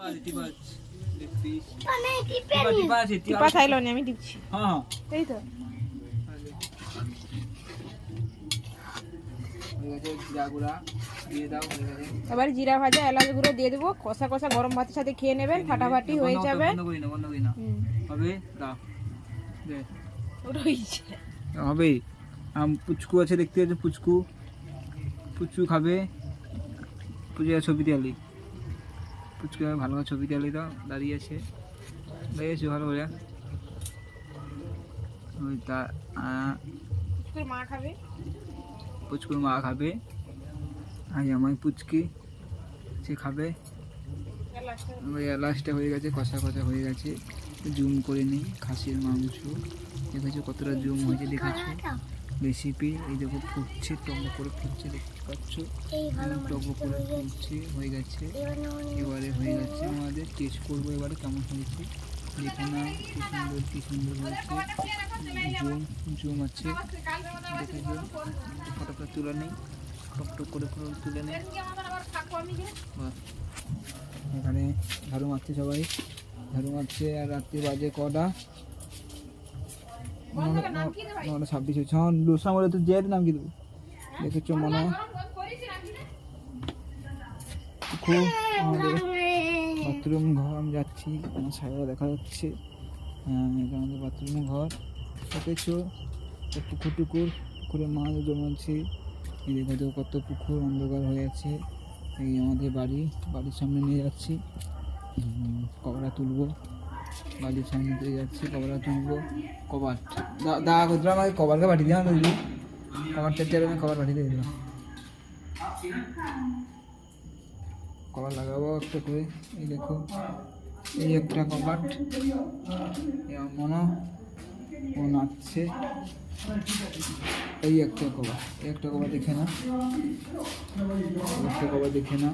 টিপা আমি টিপছি। হ্যাঁ হ্যাঁ। এই তো। জিরা গুঁড়া দিয়ে দাও গেছে এবার জিরা ভাজা এলাচ গুঁড়ো দিয়ে দেবো। কষা কষা গরম ভাতের সাথে খেয়ে নেবেন ফাটাফাটি হয়ে যাবে। বন্ধ করি না বন্ধ করি না। হুম, হবে? দাও। দে। হবে। আম পুচকু আছে দেখতে পাচ্ছ পুচকু। পুচকু খাবে। পুজো ছবি দিয়ালি পুচকু ভালো করে ছবি দিয়ালি দাও দাঁড়িয়ে আছে। দাঁড়িয়ে আছে ভালো করে। ওই তা মা খাবে? পুচকুর মা খাবে। আর আমার পুচকি সে খাবে। এলাচটা। ওই লাস্টে হয়ে গেছে কষা কষা হয়ে গেছে। জুম করে নিই খাসির মাংস। দেখেছ কতটা জুম হয়েছে দেখেছ রেসিপি এই দেখো ফুটছে টম্ব করে ফুটছে দেখতে পাচ্ছ? টম্ব করে ফুটছে হয়ে গেছে। এবারে হয়ে গেছে। আমাদের টেস্ট করব এবারে কেমন হয়েছে? দেখে না কি সুন্দর কি সুন্দর হয়েছে। জুম জুম আছে। দেখেছ ফটোটা তুলে নেই। টক করে করে তুলে নেই। এখানে ঝাড়ু মারছে সবাই। ঝাড়ু মারছে আর রাত্রি বাজে কটা? নটা- ছাব্বিশ হচ্ছে হ্যাঁ লোসা বলে তো জেদ নাম কি দেবো? দেখেছ মনে খুব আমাদের বাথরুম ঘর আমি যাচ্ছি। আমার সাইডে দেখা যাচ্ছে। হ্যাঁ এটা আমাদের বাথরুম ঘর। দেখেছ? পুকুর টুকুর। পুকুরে মাছ জমাচ্ছে এই দেখো কত পুকুর অন্ধকার হয়ে আছে। এই আমাদের বাড়ি বাড়ির সামনে নিয়ে যাচ্ছি। কবরা তুলবো। বাড়ির সামনে দিয়ে যাচ্ছি কবরা তুলবো কবার দা- দা করছিলাম আমাকে কবারকে পাঠিয়ে দিলাম বুঝলি কবার চারটে আমি কবার পাঠিয়ে দিয়ে দিলাম। কবার লাগাবো একটা করে, এই দেখো, এই একটা কবাট মনে ও নাচছে। এই একটা কবার এই একটা কবার দেখে না একটা কবার দেখে না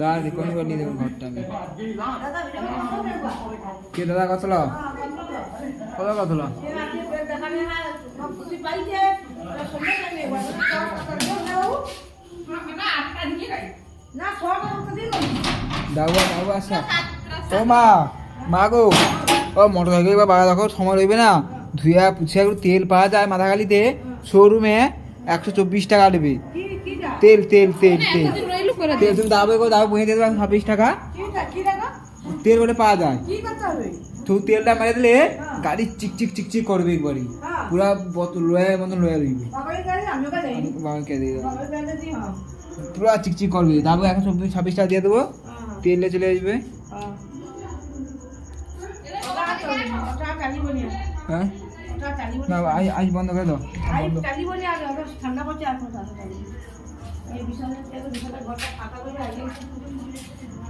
দাঁড়া দেখো আমি নিয়ে দেবো ঘরটা আমি। কে দাদা কত লো? কত কত? দাও দাও আসা। ও মা মা গো। ও মোটর সাইকেল বা বাড়া দেখো সময় রইবে না। ধুয়া পুছিয়া একটু তেল পাওয়া যায় মাথাখালিতে শোরুমে একশো চব্বিশ টাকা নেবে তেল তেল তেল তেল। তেল তুমি দাবে গো দাও বহে দিয়ে দেবে ছাব্বিশ টাকা। তেল বলে পাওয়া যায়। তো তেলটা মেরে দিলে গাড়ি চিক চিক চিক চিক করবে একবারই। পুরা বোতল লয়ের মতন লয়ে রইবে। বাবাকে দিয়ে দেবো পুরা চিকচিক করবে। দাবো এখন চব্বিশ ছাব্বিশ টাকা দিয়ে দেবো। তেলে চলে আসবে। হ্যাঁ। না আজ আজ বন্ধ করে দাও। বন্ধ।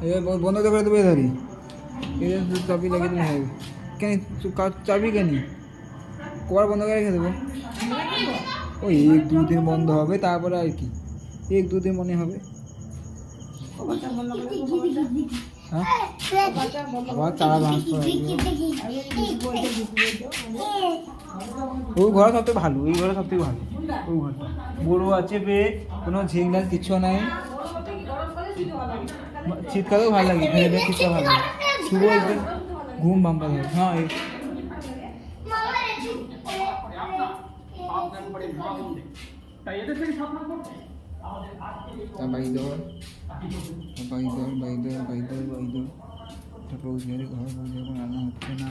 এবার ব- বন্ধ করে দেবে ধরি চাবি লাগিয়ে দিলে হবে কেন চাবি কেন? কবার বন্ধ করে রেখে দেবো? ওই এক দুদিন বন্ধ হবে তারপরে আর কি। এক দুদিন মনে হবে। হ্যাঁ? আবার চারা বাঁশ ওই ঘর সবথেকে ভালো ওই ঘরে সবথেকে ভালো ওই ঘরটা বড় আছে বে কোনো ঝিংলার কিছু নাই। শীতকালেও ভালো লাগে বেশ শীতকাল ভালো লাগে। শুভ একদম ঘুম বাম্পা ধরে হ্যাঁ এই তা বাই দর বাই তারপর ঘরে এখন রান্না হচ্ছে না।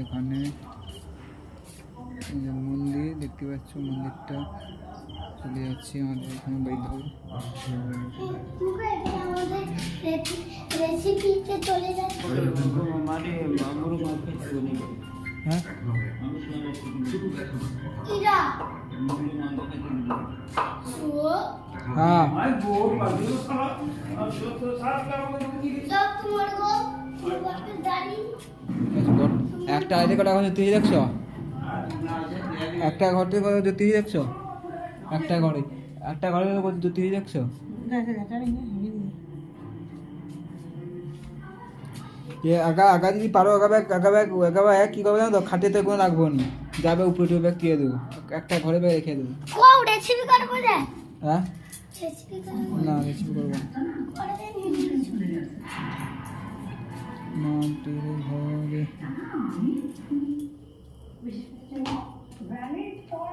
এখানে যে মন্দির দেখতে পাচ্ছ মন্দিরটা চলে যাচ্ছে আমাদের এখানে রেসিপিতে চলে যাচ্ছে হ্যাঁ একটা আইডি কটা ঘর তুই দেখছ? একটা ঘর থেকে কত জ্যোতিষ দেখছ? একটা ঘরে। একটা ঘরে কত জ্যোতিষ দেখছ? এ আগা আগা যদি পারো আগা ব্যাগ আগা ব্যাগ আগা ব্যাগ কী করবে জানো তো? খাটেতে কোনো রাখব নি। যাবে উপরে টুপে ব্যাগ দিয়ে দেবো। একটা ঘরে ব্যাগ রেখে দেবো। হ্যাঁ? না রেসিপি করব। নাম ঘরে for